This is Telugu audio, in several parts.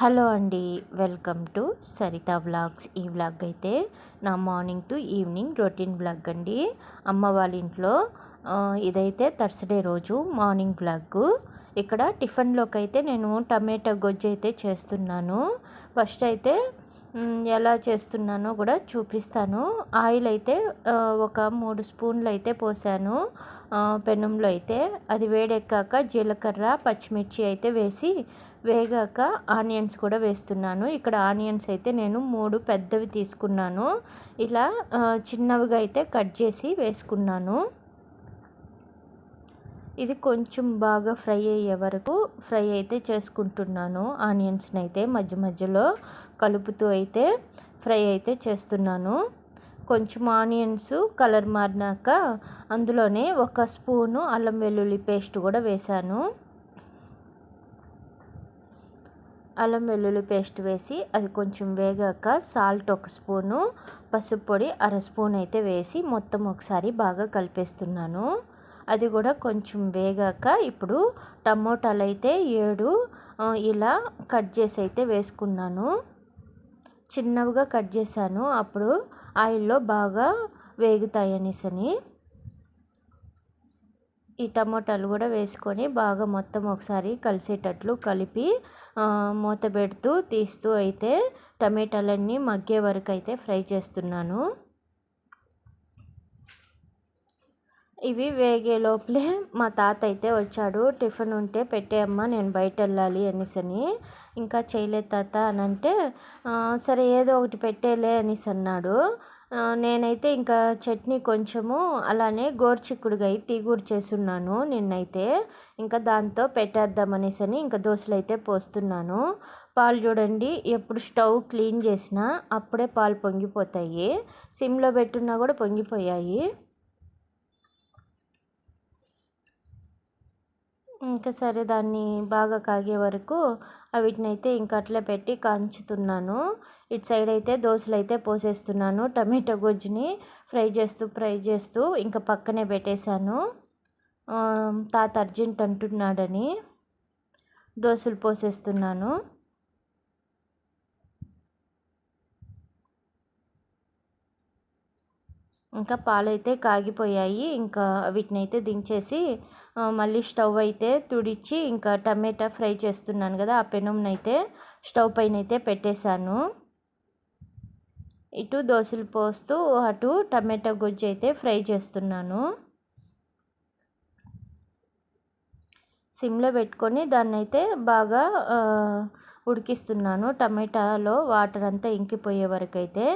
హలో అండి వెల్కమ్ టు సరిత వ్లాగ్స్. ఈ వ్లాగ్ అయితే నా morning to evening routine vlog అండి. అమ్మ వాళ్ళ ఇంట్లో ఇదైతే థర్స్డే రోజు మార్నింగ్ వ్లాగ్. ఇక్కడ టిఫిన్లోకి అయితే నేను టమాటా గొజ్జు అయితే చేస్తున్నాను. ఫస్ట్ అయితే ఎలా చేస్తున్నానో కూడా చూపిస్తాను. ఆయిల్ అయితే ఒక మూడు స్పూన్లు అయితే పోసాను పెనంలో అయితే అది వేడెక్కాక జీలకర్ర పచ్చిమిర్చి అయితే వేసి వేగాక ఆనియన్స్ కూడా వేస్తున్నాను. ఇక్కడ ఆనియన్స్ అయితే నేను మూడు పెద్దవి తీసుకున్నాను. ఇలా చిన్నవిగా అయితే కట్ చేసి వేసుకున్నాను. ఇది కొంచెం బాగా ఫ్రై అయ్యే వరకు ఫ్రై అయితే చేసుకుంటున్నాను. ఆనియన్స్ని అయితే మధ్య మధ్యలో కలుపుతూ అయితే ఫ్రై అయితే చేస్తున్నాను. కొంచెం ఆనియన్స్ కలర్ మారినాక అందులోనే ఒక స్పూను అల్లం వెల్లుల్లి పేస్ట్ కూడా వేశాను. అల్లం వెల్లుల్లి పేస్ట్ వేసి అది కొంచెం వేగాక సాల్ట్ ఒక స్పూను పసుపు పొడి అర స్పూన్ అయితే వేసి మొత్తం ఒకసారి బాగా కలిపేస్తున్నాను. అది కూడా కొంచెం వేగాక ఇప్పుడు టమోటాలు అయితే ఏడు ఇలా కట్ చేసి అయితే వేసుకున్నాను. చిన్నవిగా కట్ చేశాను. అప్పుడు ఆయిల్లో బాగా వేగుతాయి అనేసని. ఈ టమోటాలు కూడా వేసుకొని బాగా మొత్తం ఒకసారి కలిసేటట్లు కలిపి మూత పెడుతూ తీస్తూ అయితే టమాటాలన్నీ మగ్గే వరకు అయితే ఫ్రై చేస్తున్నాను. ఇవి వేగే లోపలే మా తాత అయితే వచ్చాడు. టిఫిన్ ఉంటే పెట్టేయమ్మా నేను బయట వెళ్ళాలి అనేసని. ఇంకా చేయలేదు తాత అని అంటే సరే ఏదో ఒకటి పెట్టేలే అనేసి అన్నాడు. నేనైతే ఇంకా చట్నీ కొంచెము అలానే గోరుచిక్కుడుగా తీగూరు చేస్తున్నాను నిన్నైతే. ఇంకా దాంతో పెట్టేద్దాం అనేసి అని ఇంకా దోశలు అయితే పోస్తున్నాను. పాలు చూడండి ఎప్పుడు స్టవ్ క్లీన్ చేసినా అప్పుడే పాలు పొంగిపోతాయి. సిమ్లో పెట్టున్నా కూడా పొంగిపోయాయి. ఇంకా సరే దాన్ని బాగా కాగే వరకు వీటినైతే ఇంకా అట్లే పెట్టి కాంచుతున్నాను. ఇటు సైడ్ అయితే దోశలు అయితే పోసేస్తున్నాను. టమాటో గుజ్జుని ఫ్రై చేస్తూ ఫ్రై చేస్తూ ఇంకా పక్కనే పెట్టేశాను. తాత అర్జెంట్ అంటున్నాడని దోశలు పోసేస్తున్నాను. ఇంకా పాలైతే కాగిపోయాయి. ఇంకా వీటిని అయితే దించేసి మళ్ళీ స్టవ్ అయితే తుడిచి ఇంకా టమాటా ఫ్రై చేస్తున్నాను కదా ఆ పెనంనైతే స్టవ్ పైన అయితే పెట్టేశాను. ఇటు దోశలు పోస్తూ అటు టమాటా గుజ్జు అయితే ఫ్రై చేస్తున్నాను. సిమ్లో పెట్టుకొని దాన్ని అయితే బాగా ఉడికిస్తున్నాను. టమాటాలో వాటర్ అంతా ఇంకిపోయే వరకు అయితే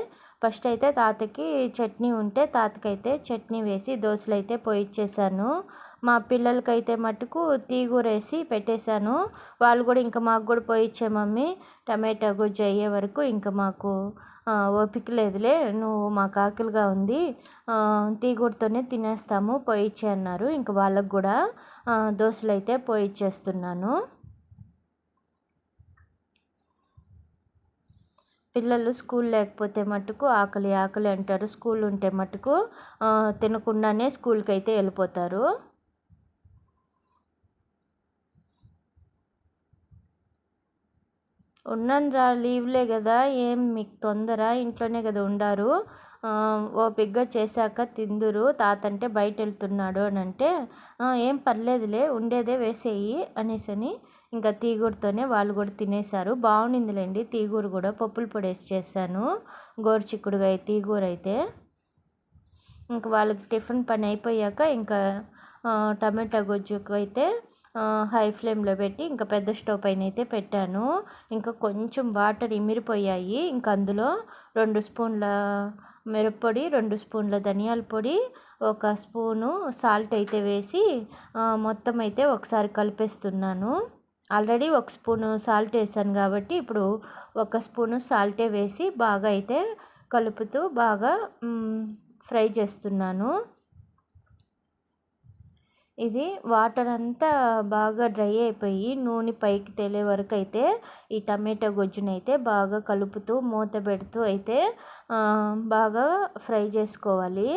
ఫస్ట్ అయితే తాతకి చట్నీ ఉంటే తాతకైతే చట్నీ వేసి దోశలు అయితే పోయిచ్చేసాను మా పిల్లలకైతే మటుకు తీగూర వేసి పెట్టేశాను వాళ్ళు కూడా ఇంకా మాకు కూడా పోయిచ్చే మమ్మీ. టమాటా గుజ్జు అయ్యే వరకు ఇంకా మాకు ఓపిక లేదులే. నువ్వు మాకు ఆకలిగా ఉంది. తీగూరుతోనే తినేస్తాము. పోయిచ్చే అన్నారు. ఇంకా వాళ్ళకు కూడా దోశలు అయితే పోయిచ్చేస్తున్నాను పిల్లలు స్కూల్ లేకపోతే మటుకు ఆకలి ఆకలి అంటారు. స్కూల్ ఉంటే మటుకు తినకుండానే స్కూల్కి అయితే వెళ్ళిపోతారు. ఉన్నాను రా లీవ్లే కదా ఏం మీకు తొందర? ఇంట్లోనే కదా ఉండారు. ఓపిగ్గా చేశాక తిందురు. తాత అంటే బయట వెళ్తున్నాడు అని అంటే ఏం పర్లేదులే ఉండేదే వేసేయి అనేసని ఇంకా తీగూరుతోనే వాళ్ళు కూడా తినేశారు. బాగుండిందిలేండి. తీగూరు కూడా పప్పుల పొడి వేసి చేశాను. గోరుచిక్కుడుగా తీగూర అయితే. ఇంకా వాళ్ళకి టిఫిన్ పని అయిపోయాక ఇంకా టమాటా గుజ్జుకు అయితే హై ఫ్లేమ్లో పెట్టి ఇంకా పెద్ద స్టవ్ పైన అయితే పెట్టాను. ఇంకా కొంచెం వాటర్ ఇమిరిపోయాయి. ఇంకా అందులో రెండు స్పూన్ల మిరప్పొడి రెండు స్పూన్ల ధనియాల పొడి ఒక స్పూను సాల్ట్ అయితే వేసి మొత్తం అయితే ఒకసారి కలిపేస్తున్నాను. ఆల్రెడీ ఒక స్పూను సాల్ట్ వేసాను కాబట్టి ఇప్పుడు ఒక స్పూను సాల్టే వేసి బాగా అయితే కలుపుతూ బాగా ఫ్రై చేస్తున్నాను. ఇది వాటర్ అంతా బాగా డ్రై అయిపోయి నూనె పైకి తేలే వరకు అయితే ఈ టమాటో గుజ్జునైతే బాగా కలుపుతూ మూత పెడుతూ అయితే బాగా ఫ్రై చేసుకోవాలి.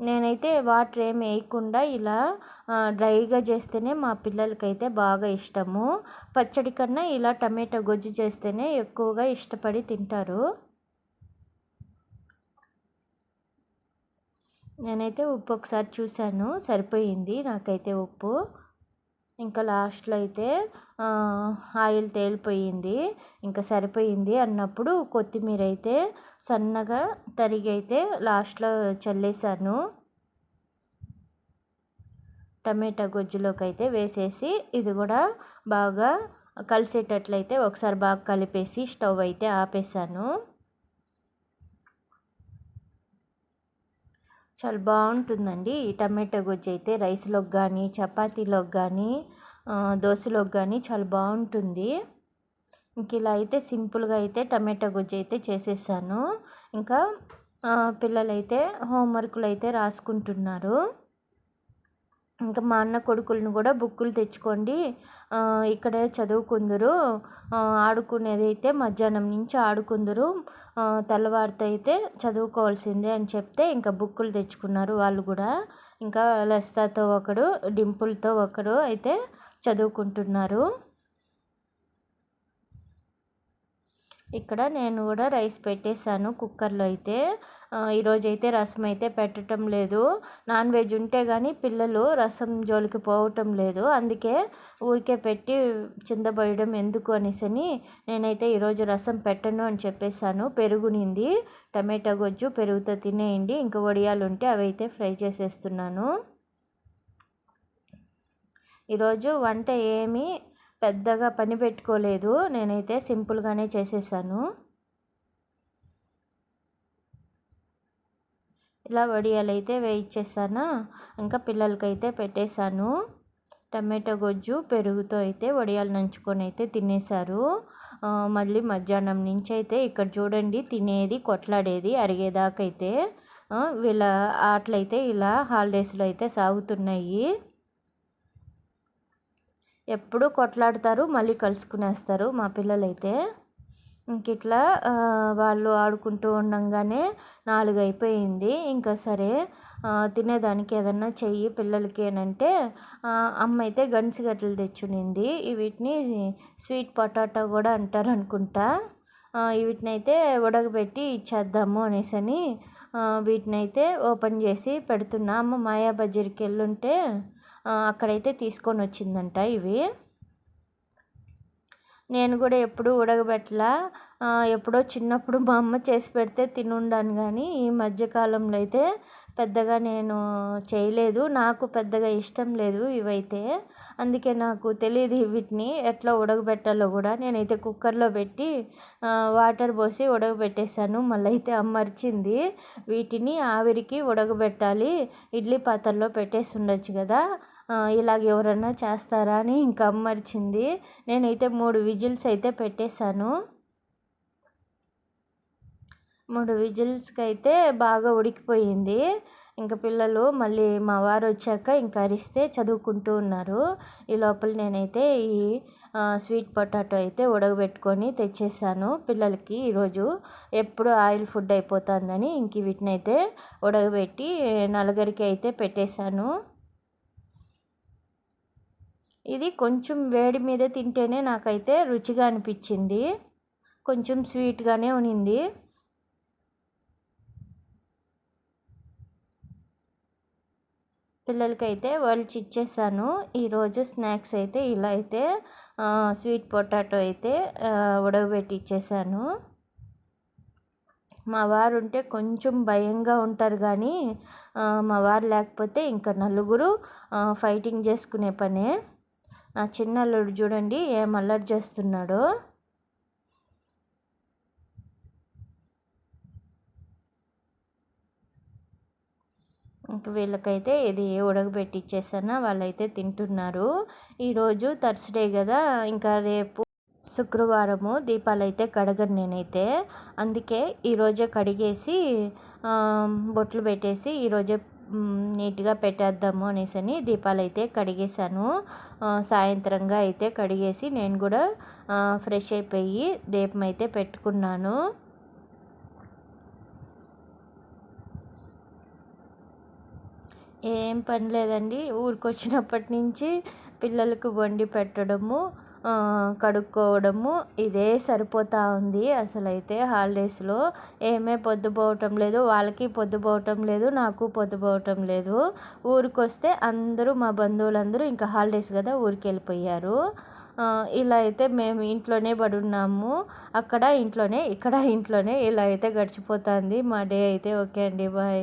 నేనైతే వాటర్ ఏమి వేయకుండా ఇలా డ్రైగా చేస్తేనే మా పిల్లలకైతే బాగా ఇష్టము. పచ్చడి కన్నా ఇలా టమాటా గొజ్జు చేస్తేనే ఎక్కువగా ఇష్టపడి తింటారు. నేనైతే ఉప్పు ఒకసారి చూశాను సరిపోయింది నాకైతే ఉప్పు. ఇంకా లాస్ట్లో అయితే ఆయిల్ తేలిపోయింది. ఇంకా సరిపోయింది అన్నప్పుడు కొత్తిమీర అయితే సన్నగా తరిగి అయితే లాస్ట్లో చల్లేసాను. టమాటా గుజ్జులోకి అయితే వేసేసి ఇది కూడా బాగా కలిసేటట్లయితే ఒకసారి బాగా కలిపేసి స్టవ్ అయితే ఆపేసాను. చాలా బాగుంటుందండి. ఈ టమాటో గుజ్జు అయితే రైస్లోకి కానీ చపాతీలోకి కానీ దోశలోకి కానీ చాలా బాగుంటుంది. ఇంక ఇలా అయితే సింపుల్గా అయితే టమాటో గుజ్జు అయితే చేసేసాను. ఇంకా పిల్లలైతే హోంవర్క్లు అయితే రాసుకుంటున్నారు. ఇంకా మా అన్న కొడుకులను కూడా బుక్కులు తెచ్చుకోండి. ఇక్కడే చదువుకుందరు. ఆడుకునేది అయితే మధ్యాహ్నం నుంచి ఆడుకుందరు. తెల్లవారితో అయితే చదువుకోవాల్సిందే అని చెప్తే ఇంకా బుక్కులు తెచ్చుకున్నారు వాళ్ళు కూడా. ఇంకా లస్తాతో ఒకడు డింపుల్తో ఒకడు అయితే చదువుకుంటున్నారు. ఇక్కడ నేను కూడా రైస్ పెట్టేశాను కుక్కర్లో అయితే. ఈరోజు అయితే రసం అయితే పెట్టడం లేదు. నాన్ వెజ్ ఉంటే కానీ పిల్లలు రసం జోలికి పోవటం లేదు. అందుకే ఊరికే పెట్టి చిందబోయడం ఎందుకు అనేసని నేనైతే ఈరోజు రసం పెట్టను అని చెప్పేశాను. పెరుగునింది. టమాటా గొజ్జు పెరుగుతో తినేయండి. ఇంకా వడియాలు ఉంటే అవి అయితే ఫ్రై చేసేస్తున్నాను. ఈరోజు వంట ఏమీ పెద్దగా పని పెట్టుకోలేదు. నేనైతే సింపుల్గానే చేసేసాను. ఇలా వడియాలు అయితే వేయించేసాను ఇంకా పిల్లలకైతే పెట్టేశాను. టమాటో గొజ్జు పెరుగుతో అయితే వడియాలు నంచుకొని అయితే తినేశారు. మళ్ళీ మధ్యాహ్నం నుంచి అయితే ఇక్కడ చూడండి తినేది కొట్లాడేది అరిగేదాకైతే వీళ్ళ ఆటలైతే ఇలా హాలిడేస్లో అయితే సాగుతున్నాయి. ఎప్పుడూ కొట్లాడతారు మళ్ళీ కలుసుకునేస్తారు మా పిల్లలైతే. ఇంక ఇట్లా వాళ్ళు ఆడుకుంటూ ఉండంగానే నాలుగు అయిపోయింది ఇంకా సరే తినేదానికి ఏదన్నా చెయ్యి పిల్లలకి అని అంటే అమ్మ అయితే గడ్డలు తెచ్చునింది. వీటిని స్వీట్ పొటాటో కూడా అంటారు అనుకుంటా వీటిని అయితే ఉడకబెట్టి ఇచ్చేద్దాము అనేసి వీటిని అయితే ఓపెన్ చేసి పెడుతున్నా. అమ్మ మాయా బజార్కి వెళ్ళుంటే అక్కడైతే తీసుకొని వచ్చిందంట ఇవి. నేను కూడా ఎప్పుడు ఉడకబెట్టలా. ఎప్పుడో చిన్నప్పుడు మా అమ్మ చేసి పెడితే తినుండాను కానీ ఈ మధ్యకాలంలో అయితే పెద్దగా నేను చేయలేదు. నాకు పెద్దగా ఇష్టం లేదు ఇవైతే. అందుకే నాకు తెలియదు వీటిని ఎట్లా ఉడకబెట్టాలో కూడా. నేనైతే కుక్కర్లో పెట్టి వాటర్ పోసి ఉడకబెట్టేశాను. మళ్ళీ అయితే అమ్మర్చింది వీటిని ఆవిరికి ఉడకబెట్టాలి. ఇడ్లీ పాత్రలో పెట్టేసి ఉండొచ్చు కదా. ఇలాగ ఎవరన్నా చేస్తారా అని ఇంకా అమ్మర్చింది. నేనైతే మూడు విజిల్స్ అయితే పెట్టేశాను. మూడు విజిల్స్కి అయితే బాగా ఉడికిపోయింది. ఇంకా పిల్లలు మళ్ళీ మా వారు వచ్చాక ఇంకా అరిస్తే చదువుకుంటూ ఉన్నారు. ఈ లోపల నేనైతే ఈ స్వీట్ పొటాటో అయితే ఉడకబెట్టుకొని తెచ్చేసాను పిల్లలకి ఈరోజు. ఎప్పుడు ఆయిల్ ఫుడ్ అయిపోతుందని ఇంక వీటిని అయితే ఉడకబెట్టి నలుగురికి అయితే పెట్టేశాను. ఇది కొంచెం వేడి మీద తింటేనే నాకైతే రుచిగా అనిపించింది. కొంచెం స్వీట్గానే ఉనింది. పిల్లలకైతే వలిచి ఇచ్చేసాను. ఈరోజు స్నాక్స్ అయితే ఇలా అయితే స్వీట్ పొటాటో అయితే ఉడకబెట్టి ఇచ్చేసాను. మా వారు ఉంటే కొంచెం భయంగా ఉంటారు కానీ మా వారు లేకపోతే ఇంకా నలుగురు ఫైటింగ్ చేసుకునే పనే. నా చిన్న అల్లుడు చూడండి ఏం అల్లరి చేస్తున్నాడో. ఇంక వీళ్ళకైతే ఇది ఉడకబెట్టి ఇచ్చేసాను వాళ్ళైతే తింటున్నారు. ఈరోజు థర్స్డే కదా ఇంకా రేపు శుక్రవారము దీపాలు అయితే కడగను నేనైతే. అందుకే ఈరోజే కడిగేసి బొట్లు పెట్టేసి ఈరోజే నీట్గా పెట్టేద్దాము అనేసి దీపాలు అయితే కడిగేశాను. సాయంత్రంగా అయితే కడిగేసి నేను కూడా ఫ్రెష్ అయిపోయి దీపం అయితే పెట్టుకున్నాను. ఏం పని లేదండి. ఊరికొచ్చినప్పటి నుంచి పిల్లలకు వండి పెట్టడము కడుక్కోవడము ఇదే సరిపోతూ ఉంది. అసలైతే హాలిడేస్లో ఏమే పొద్దుపోవటం లేదు వాళ్ళకి పొద్దుపోవటం లేదు నాకు పొద్దుపోవటం లేదు. ఊరికి వస్తే అందరూ మా బంధువులందరూ ఇంకా హాలిడేస్ కదా ఊరికి వెళ్ళిపోయారు ఇలా అయితే మేము ఇంట్లోనే పడున్నాము. అక్కడ ఇంట్లోనే ఇక్కడ ఇంట్లోనే ఇలా అయితే గడిచిపోతుంది. మా డే అయితే ఓకే అండి బాయ్.